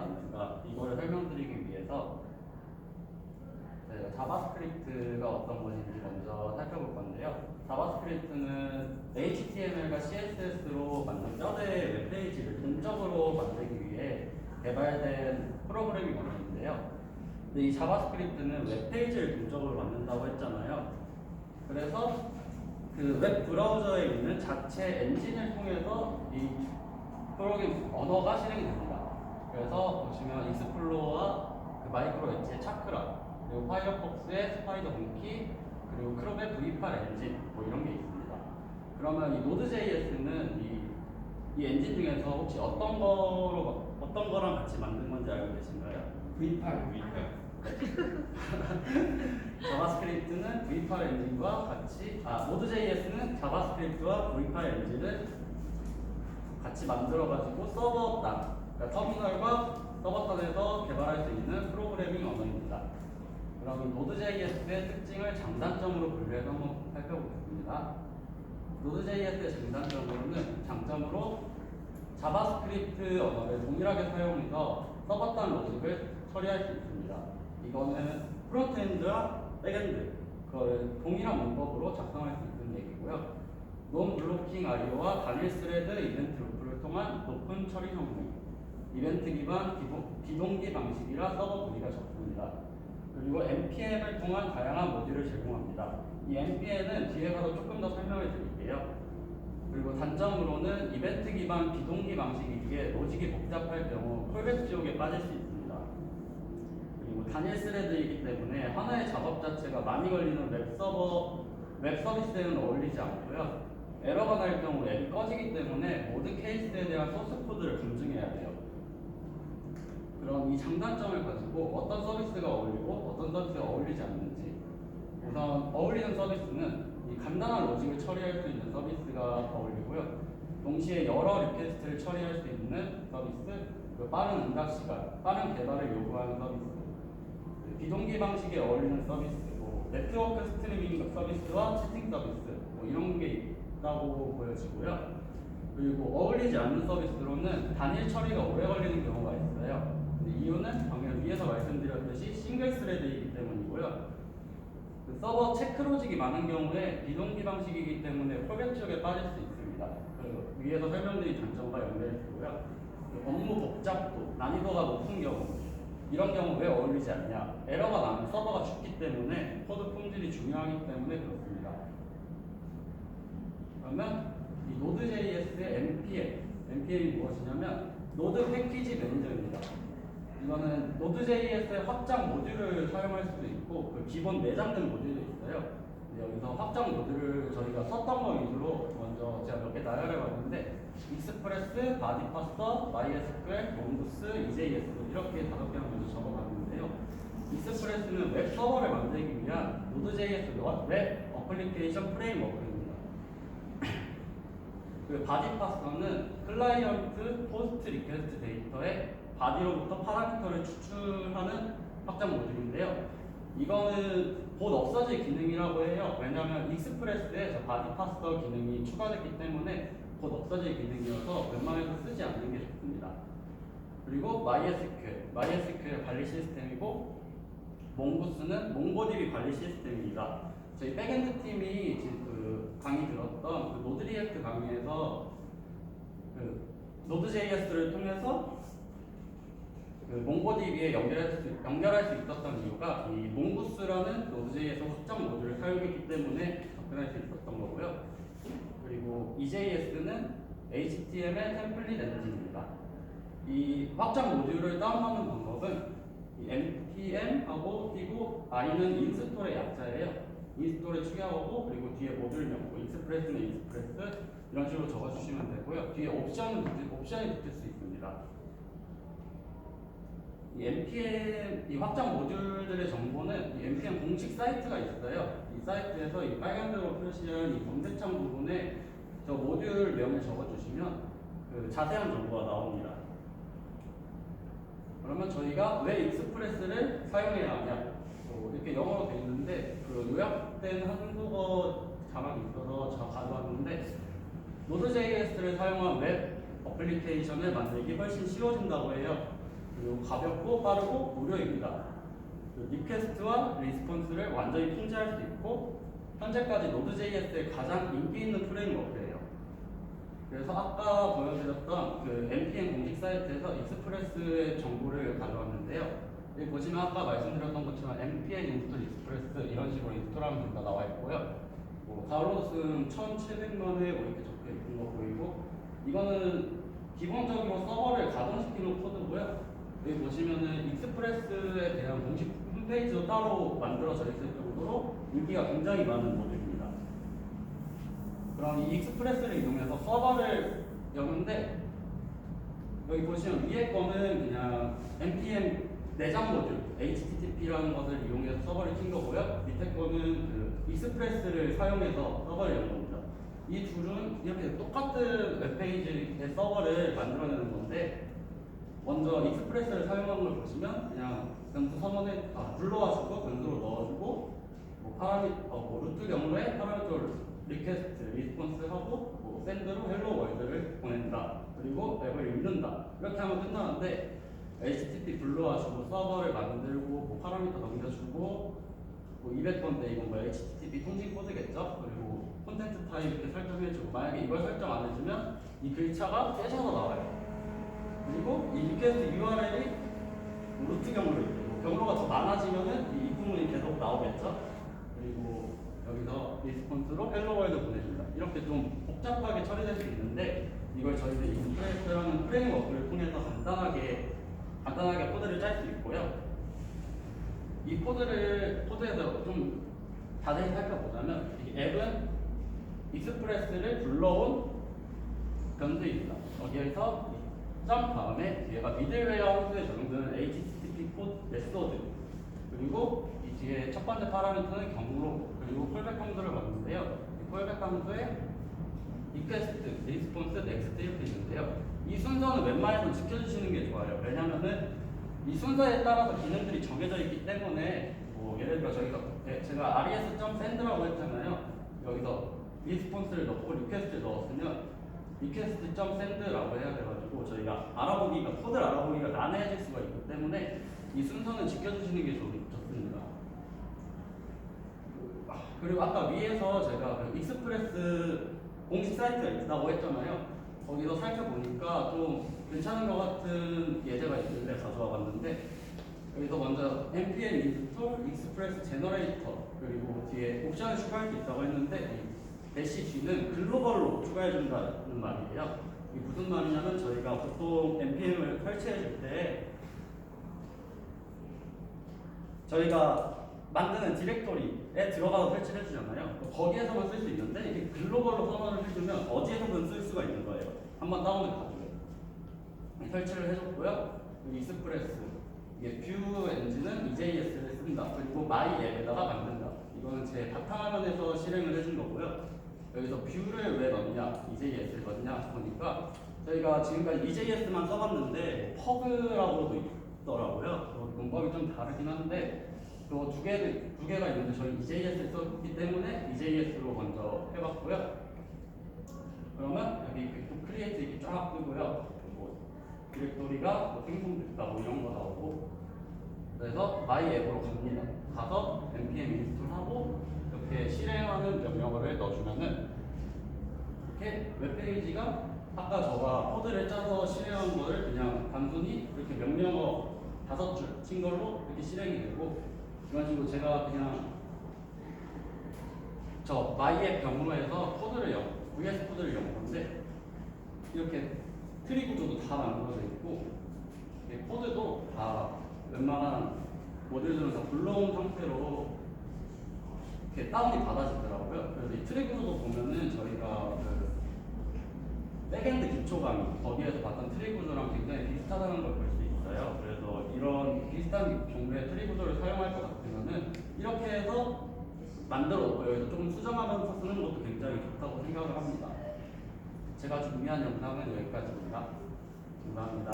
않을까 이거를 설명드리기 위해서 저희가 자바스크립트가 어떤 것인지 먼저 살펴볼 건데요. 자바스크립트는 HTML과 CSS로 만든 뼈대 웹페이지를 동적으로 만들기 위해 개발된 프로그래밍 언어인데요. 근데 이 자바스크립트는 웹페이지를 동적으로 만든다고 했잖아요. 그래서 그 웹 브라우저에 있는 자체 엔진을 통해서 이 프로그래밍 언어가 실행이 됩니다. 그래서 보시면 익스플로어와 그 마이크로 엣지의 차크라 그리고 파이어폭스의 스파이더 몽키 그리고 크롭의 V8 엔진 뭐 이런 게 있습니다. 그러면 이 노드.js는 이, 이 엔진 중에서 혹시 어떤 거로 어떤 거랑 같이 만든 건지 알고 계신가요? V8 자바스크립트는 V8 엔진과 같이 아 노드.js는 자바스크립트와 V8 엔진을 같이 만들어 가지고 서버端, 그러니까 터미널과 서버端에서 개발할 수 있는 프로그래밍 언어입니다. 그럼 이 노드.js의 특징을 장단점으로 분류해서 한번 살펴보겠습니다. 노드.js의 장단점으로는 장점으로 자바스크립트 언어를 동일하게 사용해서 서버端 로직을 처리할 수 있습니다. 이거는 프론트엔드와 백엔드 그걸 동일한 문법으로 작성할 수 있는 얘기고요. 논 블로킹 IO와 단일 스레드 이벤트 루프를 통한 높은 처리 성능, 이벤트 기반 비동, 비동 기 방식이라 서버 보기가 적습니다. 그리고 npm을 통한 다양한 모듈을 제공합니다. 이 npm은 뒤에 가서 조금 더 설명을 드릴게요. 그리고 단점으로는 이벤트 기반 비동기 방식이기에 로직이 복잡할 경우 콜백 지옥에 빠질 수 있습니다. 그리고 단일 스레드이기 때문에 하나의 작업 자체가 많이 걸리는 웹 서버 웹 서비스에는 어울리지 않고요. 에러가 날 경우 앱이 꺼지기 때문에 모든 케이스에 대한 소스 코드를 검증해야 돼요. 그럼 이 장단점을 가지고 어떤 서비스가 어울리고 어떤 서비스가 어울리지 않는지 우선 어울리는 서비스는 이 간단한 로직을 처리할 수 있는 서비스가 어울리고요. 동시에 여러 리퀘스트를 처리할 수 있는 서비스, 그 빠른 응답 시간, 빠른 개발을 요구하는 서비스, 그 비동기 방식에 어울리는 서비스, 뭐 네트워크 스트리밍 서비스와 채팅 서비스, 뭐 이런 게 있다고 보여지고요. 그리고 어울리지 않는 서비스로는 단일 처리가 오래 걸리는 경우가 있어요. 근데 이유는 방금 위에서 말씀드렸듯이 싱글 스레드이기 때문이고요. 그 서버 체크 로직이 많은 경우에 비동기 방식이기 때문에 콜백 지역에 빠질 수 있습니다. 그 위에서 설명드린 장점과 연결되고요. 그 업무 복잡도, 난이도가 높은 경우 이런 경우 왜 어울리지 않냐? 에러가 나면 서버가 죽기 때문에 코드 품질이 중요하기 때문에 그렇습니다. 그러면 이 노드.js의 npm, npm이 무엇이냐면 노드 패키지 매니저입니다. 이거는 노드.js의 확장 모듈을 사용할 수도 있고 그 기본 내장된 모듈도 있어요. 여기서 확장 모듈을 저희가 썼던 거 위주로 먼저 제가 몇 개 나열해 봤는데 익스프레스, 바디파서, MySQL, 몽구스, EJS 이렇게 다섯 개를 먼저 적어봤는데요. 익스프레스는 웹 서버를 만들기 위한 노드.js 웹 어플리케이션 프레임워크입니다. 그 바디파서는 클라이언트 포스트 리퀘스트 데이터에 바디로부터 파라미터를 추출하는 확장 모듈인데요. 이거는 곧 없어질 기능이라고 해요. 왜냐하면 익스프레스에 저 바디파서 기능이 추가됐기 때문에 곧 없어질 기능이어서 웬만해서 쓰지 않는 게 좋습니다. 그리고 MySQL, MySQL 관리 시스템이고 몽고스는 몽고DB 관리 시스템입니다. 저희 백엔드 팀이 지금 그 강의 들었던 그 노드 리액트 강의에서 그 노드.js를 통해서 그 몽고DB에 연결할 수, 연결할 수 있었던 이유가 이 몽고스라는 노드.js 확장 모듈을 사용했기 때문에 접근할 수 있었던 거고요. 그리고 EJS는 HTML 템플릿 엔진입니다. 이 확장 모듈을 다운받는 방법은 이 npm하고 띄고 i는 인스톨의 약자예요. 인스톨에 추가하고 그리고 뒤에 모듈명, 뭐 익스프레스는 익스프레스 이런 식으로 적어주시면 되고요. 뒤에 옵션은 옵션이 붙을 수 있습니다. 이 npm 이 확장 모듈들의 정보는 이 npm 공식 사이트가 있어요. 이 사이트에서 이 빨간색으로 표시한 이 검색창 부분에 저 모듈 명을 적어주시면 그 자세한 정보가 나옵니다. 그러면 저희가 왜 익스프레스를 사용해야 하냐? 뭐 이렇게 영어로 돼 있는데 그 요약된 한국어 자막이 있어서 제가 가져왔는데 노드.js를 사용한 웹 어플리케이션을 만들기 훨씬 쉬워진다고 해요. 그리고 가볍고 빠르고 무료입니다. 그 리퀘스트와 리스폰스를 완전히 통제할 수 있고 현재까지 Node.js의 가장 인기 있는 프레임워크예요. 그래서 아까 보여드렸던 그 npm 공식 사이트에서 익스프레스의 정보를 가져왔는데요. 여기 보시면 아까 말씀드렸던 것처럼 npm 인스톨 익스프레스 이런 식으로 인스톨하면 된다 나와 있고요. 뭐 가로수음 1,700만 회뭐 이렇게 적혀 있는 거 보이고 이거는 기본적으로 서버를 가동시키는 코드고요. 여기 보시면은 익스프레스에 대한 공식 홈페이지도 따로 만들어져 있을 정도로 인기가 굉장히 많은 모듈입니다. 그럼 이 익스프레스를 이용해서 서버를 여는데 여기 보시면 위에 거는 그냥 npm 내장 모듈 HTTP라는 것을 이용해서 서버를 킨 거고요. 밑에 거는 그 익스프레스를 사용해서 서버를 연 겁니다. 이 둘은 이렇게 똑같은 웹페이지의 서버를 만들어내는 건데 먼저 익스프레스를 사용하는 걸 보시면 그냥 변수 선언에 아, 불러와주고 변수로 넣어주고 뭐 파라미 어, 뭐 루트 경로에 파라미터 리퀘스트 리스폰스 하고 뭐 샌드로 헬로 월드를 보낸다. 그리고 앱을 읽는다. 이렇게 하면 끝나는데 HTTP 불러와주고 서버를 만들고 뭐 파라미터 넘겨주고 뭐 200번대 이건 뭐 HTTP 통신 코드겠죠? 그리고 콘텐츠 타입 이렇게 설정해주고 만약에 이걸 설정 안 해주면 이 글자가 떼져서 나와요 그리고 이 리퀘스트 URL이 루트 경로로 있고 경로가 더 많아지면은 이 입구문이 계속 나오겠죠. 그리고 여기서 리스폰스로 헬로 월드 보내준다. 이렇게 좀 복잡하게 처리될 수 있는데 이걸 저희들이 익스프레스라는 프레임워크를 통해서 간단하게 간단하게 코드를 짤 수 있고요. 이 코드를 코드에서 좀 자세히 살펴보자면 이 앱은 익스프레스를 불러온 변수입니다. 여기에서 이 점 다음에 뒤에가 미들웨어 함수에 적용되는 HTTP 코드 메소드 그리고 이 뒤에 첫 번째 파라미터는 경로 그리고 콜백 함수를 봤는데요. 이 콜백 함수에 리퀘스트, 리스폰스, 넥스트 이렇게 있는데요. 이 순서는 웬만해서 지켜주시는 게 좋아요. 왜냐면은 이 순서에 따라서 기능들이 정해져 있기 때문에 뭐 예를 들어 저희가 네, 제가 res.send라고 했잖아요. 여기서 리스폰스를 넣고 리퀘스트를 넣었으면 request.send라고 해야 돼가지고 저희가 알아보기가 코드를 알아보기가 난해해질 수가 있기 때문에 이 순서는 지켜주시는 게 좋, 좋습니다. 그리고 아까 위에서 제가 그 익스프레스 공식 사이트가 있다고 했잖아요. 거기서 살펴보니까 좀 괜찮은 것 같은 예제가 있는데 가져와 봤는데 여기서 먼저 npm install express generator 그리고 뒤에 옵션을 추가할 수 있다고 했는데 g는 글로벌로 추가해 준다는 말이에요. 이게 무슨 말이냐면 저희가 보통 npm을 설치해 줄 때 저희가 만드는 디렉토리에 들어가서 설치를 해주잖아요. 거기에서만 쓸 수 있는데 이게 글로벌로 선언을 해주면 어디에서든 쓸 수가 있는 거예요. 한번 다운을 가지고 설치를 해줬고요. 이 익스프레스 이게 뷰 엔진은 EJS를 쓴다. 그리고 마이 앱에다가 만든다. 이거는 제 바탕화면에서 실행을 해준 거고요. 여기서 뷰를 왜 넣냐, EJS를 넣냐 보니까 저희가 지금까지 EJS만 써봤는데 퍼그라고도 있더라고요. 그 문법이 좀 다르긴 한데 또두 개, 두 개가 있는데 저희 EJS를 썼기 때문에 EJS로 먼저 해봤고요. 그러면 여기 또 크리에이트 이렇게 쫙 뜨고요. 뭐 디렉토리가 뭐 생성됐다 뭐 이런 거 나오고 그래서 마이 앱으로 갑니다. 가서 npm 인스톨하고 이렇게 실행 명령어를 넣어주면은 이렇게 웹페이지가 아까 저가 코드를 짜서 실행한 거를 그냥 단순히 이렇게 명령어 다섯 줄 친 걸로 이렇게 실행이 되고 이런 식으로 제가 그냥 저 마이앱 경로에서 코드를 연, VS 코드를 연 건데 이렇게 트리 구조도 다 만들어져 있고 코드도 다 웬만한 모듈들은 다 불러온 상태로 이렇게 다운이 받아지더라고요. 그래서 이 트리 구조도 보면은 저희가 그 백엔드 기초 강의 거기에서 봤던 트리 구조랑 굉장히 비슷하다는 걸 볼 수 있어요. 그래서 이런 비슷한 종류의 트리 구조를 사용할 것 같으면은 이렇게 해서 만들어 여기서 조금 수정하면서 쓰는 것도 굉장히 좋다고 생각을 합니다. 제가 준비한 영상은 여기까지입니다. 감사합니다.